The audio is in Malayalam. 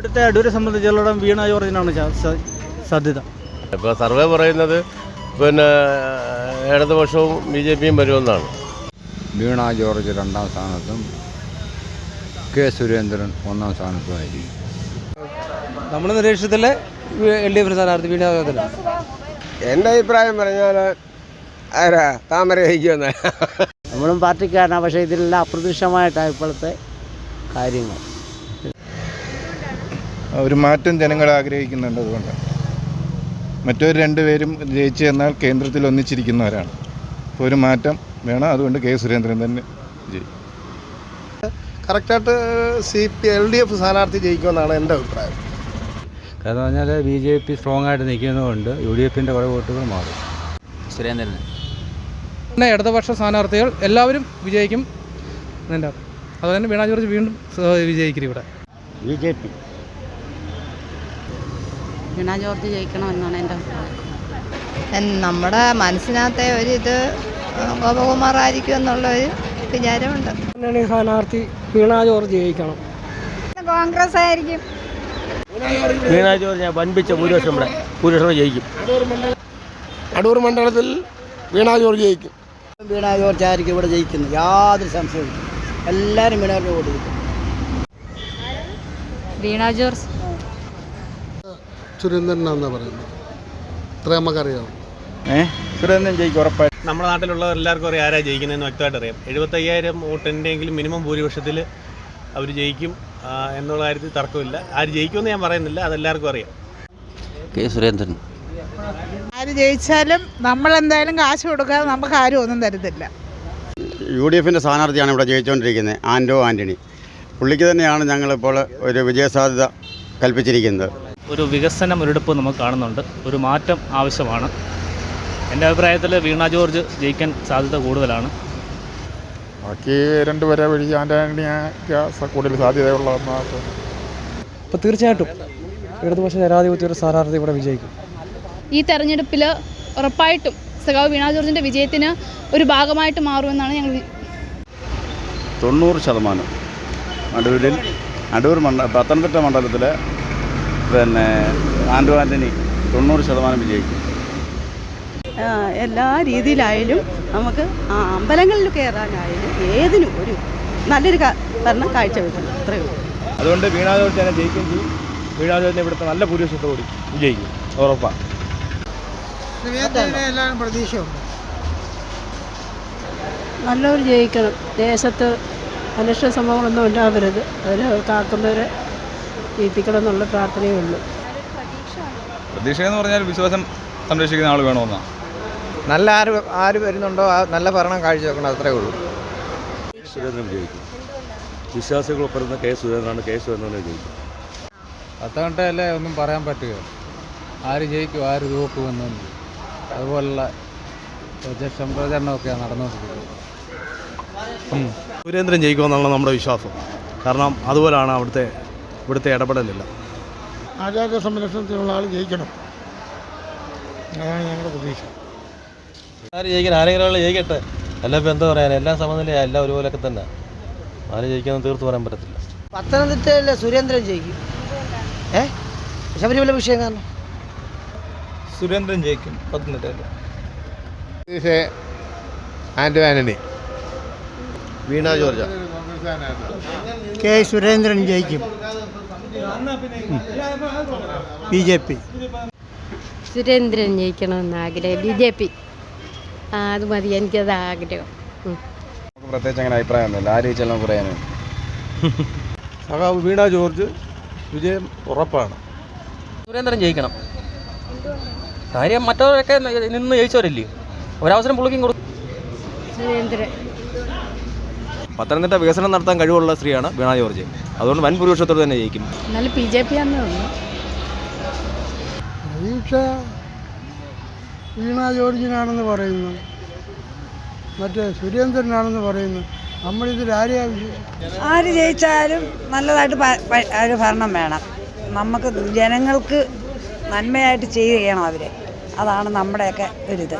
ഇവിടുത്തെ അടൂരെ സംബന്ധിച്ചിടത്തോളം വീണ ജോർജിനാണ് സാധ്യത. ഇപ്പോൾ സർവേ പറയുന്നത് പിന്നെ ഇടതുപക്ഷവും ബി ജെ പിയും വരുമെന്നാണ്. വീണ ജോർജ് രണ്ടാം സ്ഥാനത്തും കെ സുരേന്ദ്രൻ ഒന്നാം സ്ഥാനത്തുമായിരിക്കും നമ്മുടെ നിരീക്ഷണത്തിലെ എൽ ഡി എഫിന് സ്ഥാനാർത്ഥി വീണ ജോർജ് എന്റെ അഭിപ്രായം പറഞ്ഞാൽ ആരാ? താമര ജയിക്കുമെന്ന്. നമ്മളും പാർട്ടിക്കാരനാണ് പക്ഷേ ഇതിലെല്ലാം അപ്രതീക്ഷിതമായിട്ടാണ് ഇപ്പോഴത്തെ കാര്യങ്ങൾ. ഒരു മാറ്റം ജനങ്ങൾ ആഗ്രഹിക്കുന്നുണ്ട് അതുകൊണ്ട്. മറ്റൊരു രണ്ടുപേരും ജയിച്ചു എന്നാൽ കേന്ദ്രത്തിൽ ഒന്നിച്ചിരിക്കുന്നവരാണ്. അപ്പോൾ ഒരു മാറ്റം വേണം. അതുകൊണ്ട് കെ സുരേന്ദ്രൻ തന്നെ ജയിക്കും കറക്റ്റായിട്ട് C P L D F സ്ഥാനാർത്ഥി ജയിക്കുമെന്നാണ് എന്റെ അഭിപ്രായം. കാരണം പറഞ്ഞാൽ ബി ജെ പി സ്ട്രോങ് ആയിട്ട് നിൽക്കുന്നതുകൊണ്ട് യു ഡി എഫിന്റെ കുറേ വോട്ടുകൾ മാറും. സുരേന്ദ്രൻ പിന്നെ ഇടതുപക്ഷ സ്ഥാനാർത്ഥികൾ എല്ലാവരും വിജയിക്കും. തന്നെ വീണ ജോർജ് വീണ്ടും വിജയിക്കും ഇവിടെ B J P. Veena George ജയിക്കണമെന്നാണ് എന്റെ അഭിപ്രായം. നമ്മുടെ മനസ്സിനകത്തെ ഒരു ഇത് ഗോപകുമാറായിരിക്കും എന്നുള്ള ഒരു വിചാരമുണ്ട്. മുന്നണി സ്ഥാനാർത്ഥി വീണ ജോർജ് ജയിക്കണം. കോൺഗ്രസ് ആയിരിക്കും. വീണ ജോർജ് വൻപിച്ച ഭൂരിപക്ഷം ഇവിടെ. ഭൂരിപക്ഷം ജയിക്കും. അടൂർ മണ്ഡലത്തിൽ വീണ ജോർജ് ജയിക്കും. വീണ ജോർജ് ആയിരിക്കും ഇവിടെ ജയിക്കുന്നത്. യാതൊരു സംശയവും എല്ലാവരും വീണ ജോർജ് വീണ ജോർജ് സുരേന്ദ്രനാണെന്നാണ് പറയുന്നത്. ഇത്ര നമുക്കറിയാം. സുരേന്ദ്രൻ ജയിക്കും ഉറപ്പായിട്ടും. നമ്മുടെ നാട്ടിലുള്ളവർ എല്ലാവർക്കും അറിയാം ആരാ ജയിക്കുന്നതെന്ന് വ്യക്തമായിട്ട് അറിയാം എഴുപത്തയ്യായിരം വോട്ടിന്റെയെങ്കിലും മിനിമം ഭൂരിപക്ഷത്തിൽ അവർ ജയിക്കും എന്നുള്ള കാര്യത്തിൽ തർക്കമില്ല. ആര് ജയിക്കുമെന്ന് ഞാൻ പറയുന്നില്ല അതെല്ലാവർക്കും അറിയാം. കെ സുരേന്ദ്രൻ. ആര് ജയിച്ചാലും നമ്മൾ എന്തായാലും കാശ് കൊടുക്കാതെ നമുക്ക് ആരും ഒന്നും തരത്തില്ല. യു ഡി എഫിന്റെ സ്ഥാനാർത്ഥിയാണ് ഇവിടെ ജയിച്ചുകൊണ്ടിരിക്കുന്നത് ആൻഡോ ആന്റണി പുള്ളിക്ക് തന്നെയാണ് ഞങ്ങളിപ്പോൾ ഒരു വിജയസാധ്യത കൽപ്പിച്ചിരിക്കുന്നത്. ഒരു വികസനം മുരടിപ്പ് നമുക്ക് കാണുന്നുണ്ട്. ഒരു മാറ്റം ആവശ്യമാണ്. എന്റെ അഭിപ്രായത്തിൽ വീണ ജോർജ് ജയിക്കാൻ സാധ്യത കൂടുതലാണ്. ബാക്കി രണ്ടുപേരെ വഴി കൂടുതൽ സാധ്യതയുള്ള അപ്പോൾ തീർച്ചയായിട്ടും ഇടതുപക്ഷ ജനാധിപത്യ ഒരു സ്ഥാനാർത്ഥി ഇവിടെ വിജയിക്കും. ഈ തെരഞ്ഞെടുപ്പിൽ ഉറപ്പായിട്ടും സഖാവ് വീണ ജോർജിന്റെ വിജയത്തിന് ഒരു ഭാഗമായിട്ട് മാറുമെന്നാണ് ഞങ്ങൾ തൊണ്ണൂറ് ശതമാനം. അടൂരിൽ അടൂർ മണ്ഡ പത്തനംതിട്ട മണ്ഡലത്തിൽ പിന്നെ ആൻഡ്രോ ആന്റണി തൊണ്ണൂറ് ശതമാനം വിജയിക്കും. എല്ലാ രീതിയിലായാലും നമുക്ക് ആ അമ്പലങ്ങളിൽ കയറാനായാലും ഏതിനും ഒരു നല്ലൊരു ഭരണം കാഴ്ചവെക്കണം അത്രയേ ഉള്ളൂ. അതുകൊണ്ട് വീണ ജോർജ് തന്നെ ജയിക്കുകയും ചെയ്യും. വീണ ജോർജിനെ ഇവിടുത്തെ നല്ല പുരുഷത്തോടി വിജയിക്കും. ഉറപ്പാണ് പ്രതീക്ഷയുണ്ട്? നല്ലവർ ജയിക്കണം. ദേശത്ത് അനിഷ്ട സംഭവങ്ങളൊന്നും ഉണ്ടാവരുത്. അതിൽ കാക്കുന്നവരെ ജയിപ്പിക്കണം എന്നുള്ള പ്രാർത്ഥനയേ ഉള്ളൂ. പ്രതീക്ഷ എന്ന് പറഞ്ഞാൽ വിശ്വാസം സംരക്ഷിക്കുന്ന ആൾ വേണമെന്നാണ് നല്ല ആര് ആര് വരുന്നുണ്ടോ ആ നല്ല ഭരണം കാഴ്ചവെക്കണം അത്രേ ഉള്ളൂ. സുരേന്ദ്രൻ വിജയിക്കും. വിശ്വാസികൾ ഒപ്പരുന്ന കെ സുരേന്ദ്രനാണ് കെ സുരേന്ദ്രനെ ജയിക്കും. പത്തനംതിട്ടയല്ലേ ഒന്നും പറയാൻ പറ്റുക. ആര് ജയിക്കും ആര് തോക്കും എന്നും. അതുപോലുള്ള പ്രചരണം പ്രചരണമൊക്കെയാണ് നടന്നുകൊണ്ടിരിക്കുന്നത്. സുരേന്ദ്രൻ ജയിക്കുമെന്നുള്ള നമ്മുടെ വിശ്വാസം. കാരണം അതുപോലാണ് അവിടുത്തെ ഇവിടുത്തെ ഇടപെടലില്ല. ആചാര സംരക്ഷണത്തിനുള്ള ആൾ ജയിക്കണം. അതാണ് ഞങ്ങളുടെ പ്രതീക്ഷ. ആര് ജയിക്കണം? ആരെങ്കിലും ഒരാൾ ജയിക്കട്ടെ. എല്ലാം ഇപ്പം എന്താ പറയാൻ എല്ലാം സമനിലയാണ് എല്ലാം ഒരുപോലൊക്കെ തന്നെ. ആര് ജയിക്കാന്ന് തീർത്ത് പറയാൻ പറ്റത്തില്ല. പത്തനംതിട്ടയിലെ സുരേന്ദ്രൻ ജയിക്കും. ഏ? ശബരിമല വിഷയം കാരണം? സുരേന്ദ്രൻ ജയിക്കും പത്തനംതിട്ടയിൽ Anto Antony Veena George. K Surendran ജയിക്കും. B J P. സുരേന്ദ്രൻ ജയിക്കണമെന്ന് ആഗ്രഹം. B J P. അത് മതി. എനിക്കത് ആഗ്രഹം. പ്രത്യേകിച്ച് അങ്ങനെ അഭിപ്രായമൊന്നുമില്ല. ആര് ജയിച്ചാലും പറയാനും സഖാവ് വീണ ജോർജ് വിജയം ഉറപ്പാണ്. സുരേന്ദ്രൻ ജയിക്കണം. കാര്യം മറ്റവരൊക്കെ നിന്ന് ജയിച്ചവരല്ലേ? ഒരവസരം പുള്ളിക്കും കൊടുക്കും സുരേന്ദ്രൻ. പത്തനംതിട്ട വികസനം നടത്താൻ കഴിവുള്ള സ്ത്രീയാണ് വീണ ജോർജ്. അതുകൊണ്ട് വൻ ഭൂരിപക്ഷത്തോട് തന്നെ ജയിക്കും. എന്നാലും ബി ജെ പി ആണെന്ന് തോന്നുന്നു പ്രതീക്ഷ വീണ ജോർജിനാണെന്ന് പറയുന്നു. മറ്റേ സുരേന്ദ്രനാണെന്ന് പറയുന്നു. നമ്മളിതിൽ ആരെയാ? ആര് ജയിച്ചാലും നല്ലതായിട്ട് ഒരു ഭരണം വേണം. നമുക്ക് ജനങ്ങൾക്ക് നന്മയായിട്ട് ചെയ്യണം അവരെ. അതാണ് നമ്മുടെയൊക്കെ ഒരിത്.